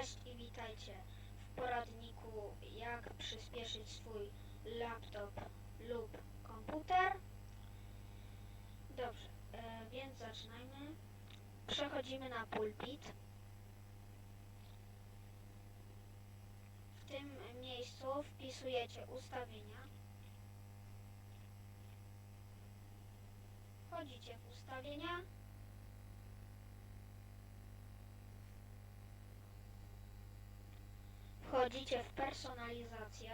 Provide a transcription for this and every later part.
Cześć i witajcie w poradniku jak przyspieszyć swój laptop lub komputer. Dobrze, e, więc zaczynajmy. Przechodzimy na pulpit. W tym miejscu wpisujecie ustawienia. Wchodzicie w ustawienia. Wchodzicie w personalizację.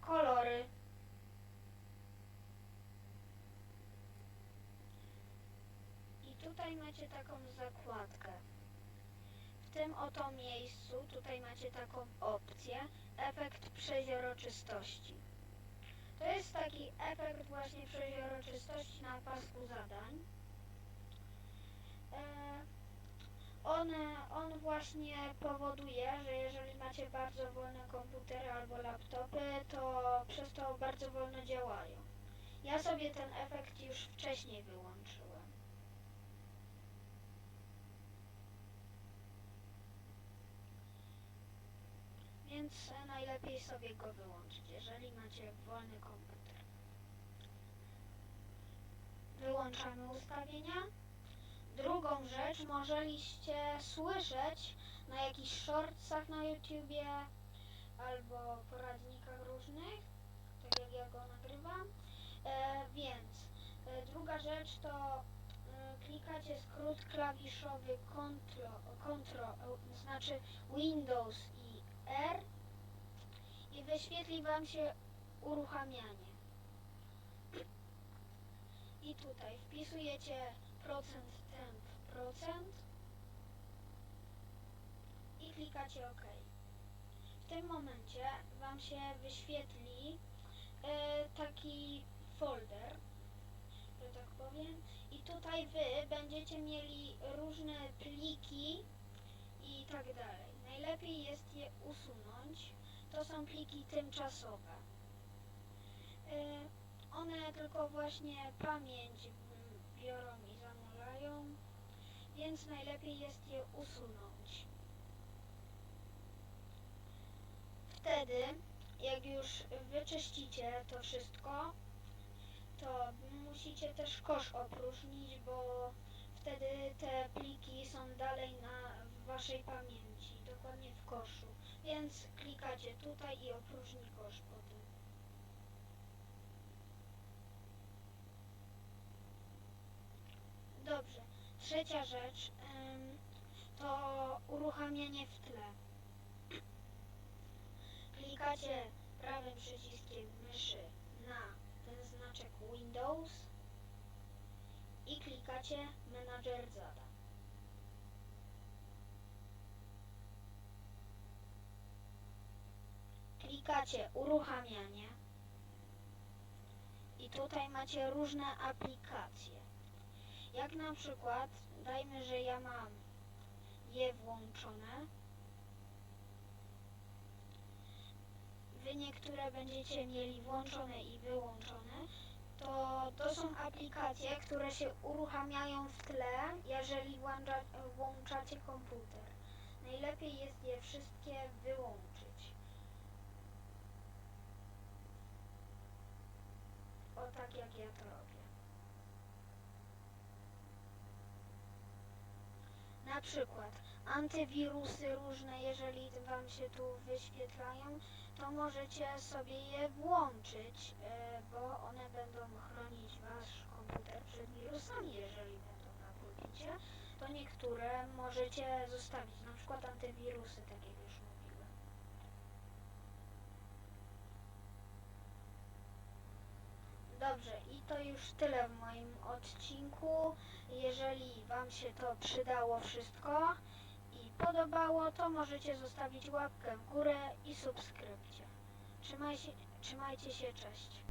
Kolory. I tutaj macie taką zakładkę. W tym oto miejscu tutaj macie taką opcję efekt przeźroczystości. To jest taki efekt właśnie przeźroczystości na pasku zadań. E, on, on właśnie powoduje, że jeżeli macie bardzo wolne komputery albo laptopy, to przez to bardzo wolno działają. Ja sobie ten efekt już wcześniej wyłączyłem. Więc najlepiej sobie go wyłączyć, jeżeli macie wolny komputer. Wyłączamy ustawienia. Drugą rzecz, możeliście słyszeć na jakichś shortsach na YouTubie albo poradnikach różnych, tak jak ja go nagrywam. E, więc e, druga rzecz to e, klikacie skrót klawiszowy Ctrl, Ctrl, e, znaczy Windows i R i wyświetli Wam się uruchamianie. I tutaj wpisujecie procent temp procent i klikacie OK. W tym momencie Wam się wyświetli e, taki folder, że tak powiem, i tutaj Wy będziecie mieli różne pliki i tak dalej. Najlepiej jest je usunąć. To są pliki tymczasowe. E, One tylko właśnie pamięć biorą i zanurzają, więc najlepiej jest je usunąć. Wtedy, jak już wyczyścicie to wszystko, to musicie też kosz opróżnić, bo wtedy te pliki są dalej na waszej pamięci, dokładnie w koszu. Więc klikacie tutaj i opróżni kosz po tym. Dobrze. Trzecia rzecz to uruchamianie w tle. Klikacie prawym przyciskiem myszy na ten znaczek Windows i klikacie Menadżer zadań. Klikacie uruchamianie i tutaj macie różne aplikacje. Jak na przykład, dajmy, że ja mam je włączone. Wy niektóre będziecie mieli włączone i wyłączone. To, to są aplikacje, które się uruchamiają w tle, jeżeli włącza, włączacie komputer. Najlepiej jest je wszystkie wyłączyć. O tak jak ja to robię. Na przykład antywirusy różne, jeżeli Wam się tu wyświetlają, to możecie sobie je włączyć, e, bo one będą chronić Wasz komputer przed wirusami, jeżeli będą na pulpicie. To niektóre możecie zostawić, na przykład antywirusy, tak jak już mówiłem. Dobrze, i to już tyle w moim odcinku. Jeżeli Wam się to przydało wszystko i podobało, to możecie zostawić łapkę w górę i subskrypcję. Trzymaj się, trzymajcie się, cześć.